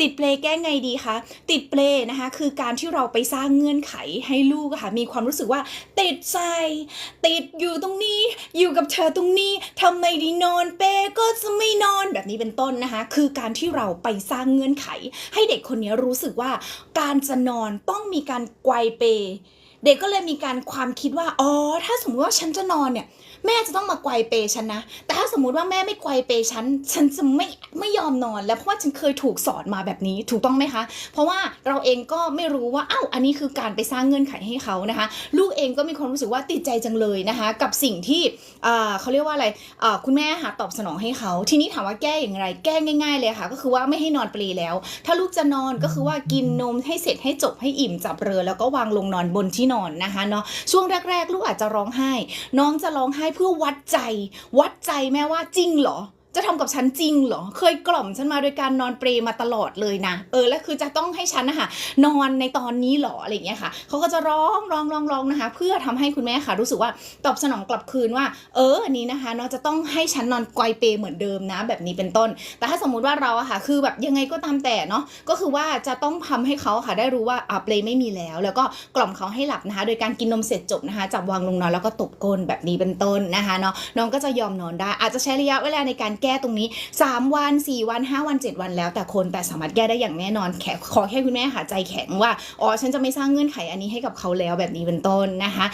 ติดเปลแก้ไงดีคะติดเปลนะคะคือการที่เราไปสร้างเงื่อนไขให้ลูกค่ะมีความรู้สึกว่าติดใจ ติดอยู่ตรงนี้ อยู่กับเธอตรงนี้ทำไมดีนอนเปก็จะไม่นอนแบบนี้เป็นต้นนะคะคือการที่เราไปสร้างเงื่อนไข ให้เด็กคนนี้รู้สึกว่าการจะนอนต้องมีการไกวเป เด็กก็เลยมีการความคิดว่า อ๋อ ถ้าสมมติว่าฉันจะนอนเนี่ย แม่จะต้องมาไกวเปฉันนะ แต่ถ้าสมมุติว่าแม่ไม่ไกวเปฉัน ฉันจะไม่ไม่ยอมนอน แล้วเพราะว่าฉันเคยถูกสอนมาแบบนี้ ถูกต้องไหมคะ เพราะว่าเราเองก็ไม่รู้ว่า อ้าว อันนี้คือการไปสร้างเงื่อนไขให้เขานะคะ ลูกเองก็มีความรู้สึกว่าติดใจจังเลยนะคะ กับสิ่งที่อ่าเขาเรียกว่าอะไรอ่าคุณแม่หาตอบสนองให้เขา ทีนี้ถามว่าแก้อย่างไร แก้ง่าย ๆ เลยค่ะ ก็คือว่าไม่ให้นอนเปลแล้ว ถ้าลูกจะนอนก็คือว่ากินนมให้เสร็จให้จบให้อิ่มจับเรือแล้วก็วางลงนอนบนที่นอนนะคะเนาะช่วงแรก ๆ ลูกอาจจะร้องไห้ น้องจะร้องไห้เพื่อวัดใจ วัดใจแม่ว่าจริงเหรอ จะทำกับฉันจริงเหรอ เคยกล่อมฉันมาโดยการนอนเปรมาตลอดเลยนะ เออ แล้วคือจะต้องให้ฉันนะคะนอนในตอนนี้เหรอ อะไรอย่างเงี้ยค่ะ เขาก็จะร้องร้องร้องร้องนะคะ เพื่อทำให้คุณแม่ค่ะ รู้สึกว่าตอบสนองกลับคืนว่า เออ นี้นะคะเนาะจะต้องให้ฉันนอนไกวเปเหมือนเดิมนะ แบบนี้เป็นต้น แต่ถ้าสมมุติว่าเราอะค่ะ คือแบบยังไงก็ตามแต่เนาะ ก็คือว่าจะต้องทำให้เขาค่ะ ได้รู้ว่าอ่าเปลไม่มีแล้ว แล้วก็กล่อมเขาให้หลับนะคะ โดยการกินนมเสร็จจบนะคะจับวางลงนอนแล้วก็ตบก้นแบบนี้เป็นต้นนะคะเนาะ น้องก็จะยอมนอนได้ อาจจะใช้ระยะเวลาในการแก้ตรงนี้ 3 วัน 4 วัน 5 วัน 7 วันแล้วแต่คนแต่สามารถแก้ได้อย่างแน่นอนแขขอแค่คุณแม่หาใจแข็งว่าอ๋อฉันจะไม่สร้างเงื่อนไขอันนี้ให้กับเขาแล้วแบบนี้เป็นต้นนะคะ